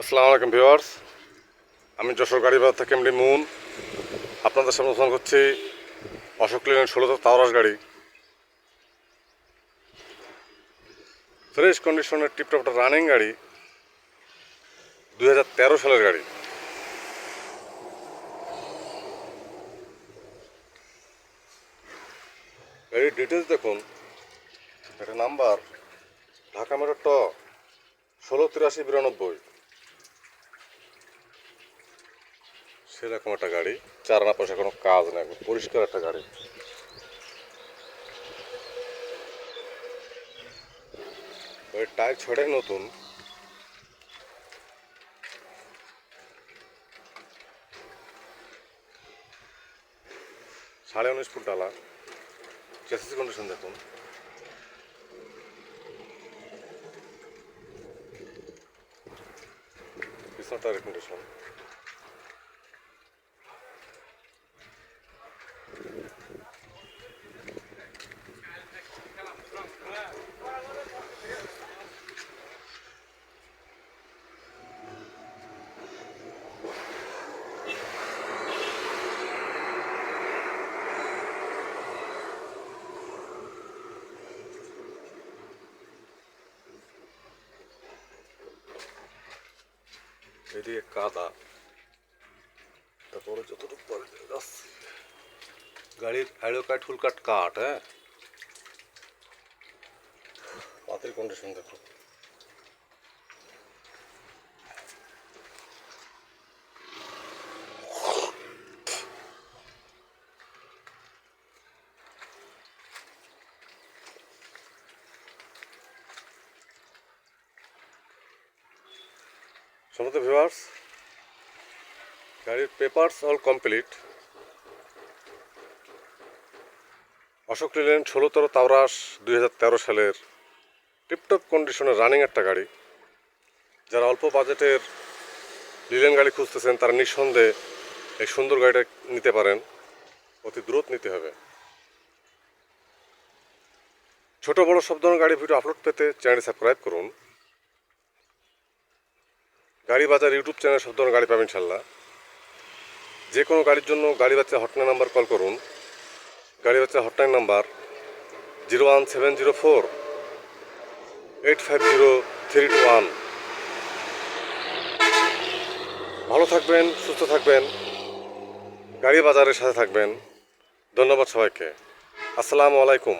আসসালামু আলাইকুম ভিউয়ার্স। আমি যশোর গাড়ি বাজার থেকে এমডি মুন। আপনাদের সামনে ফোন করছি অশোক লেনের ষোলো তাওরাস গাড়ি। ফ্রেশ কন্ডিশনের টিপটপ একটা রানিং গাড়ি, দুই হাজার তেরো সালের গাড়ি। গাড়ির ডিটেলস দেখুন। এটা নাম্বার ঢাকা মেট্রো ট, ষোলো তিরাশি বিরানব্বই। সেরকম একটা গাড়ি, চার আনা পয়সা কোনো কাজ নেই পরিষ্কার একটা গাড়ি। ওই টায়ার ছড়াই নতুন। সাড়ে উনিশ ফুট ডালা। চেসিস কন্ডিশন দেখুন। পিছন টায়ার কন্ডিশন এদিকে কাদা তারপরে যতটুকু পরে যাচ্ছে গাড়ির অ্যাডো কাট ফুল কাট কাট হ্যাঁ পাতির কন্ডিশন দেখো সমস্ত ভিউয়ার্স গাড়ির papers all complete Ashok Leyland ষোলোতর Taurus দুই হাজার তেরো সালের টিপটপ কন্ডিশনের রানিং একটা গাড়ি। যারা অল্প বাজেটের লিলেন গাড়ি খুঁজতেছেন, তারা নিঃসন্দেহে এই সুন্দর গাড়িটা নিতে পারেন। অতি দ্রুত নিতে হবে। ছোট বড় সব ধরনের গাড়ি ভিডিও আপলোড পেতে চ্যানেল সাবস্ক্রাইব করুন। গাড়ি বাজার ইউটিউব চ্যানেল সব ধরনের গাড়ি পাবেন ইনশাল্লাহ যে কোনো গাড়ির জন্য গাড়ি বাচ্চা হটলাইন নাম্বার কল করুন। গাড়ি বাচ্চা hotline number zero one seven zero four eight five zero three two one ভালো থাকবেন, সুস্থ থাকবেন গাড়ি বাজারের সাথে থাকবেন। ধন্যবাদ সবাইকে। আসসালামু আলাইকুম।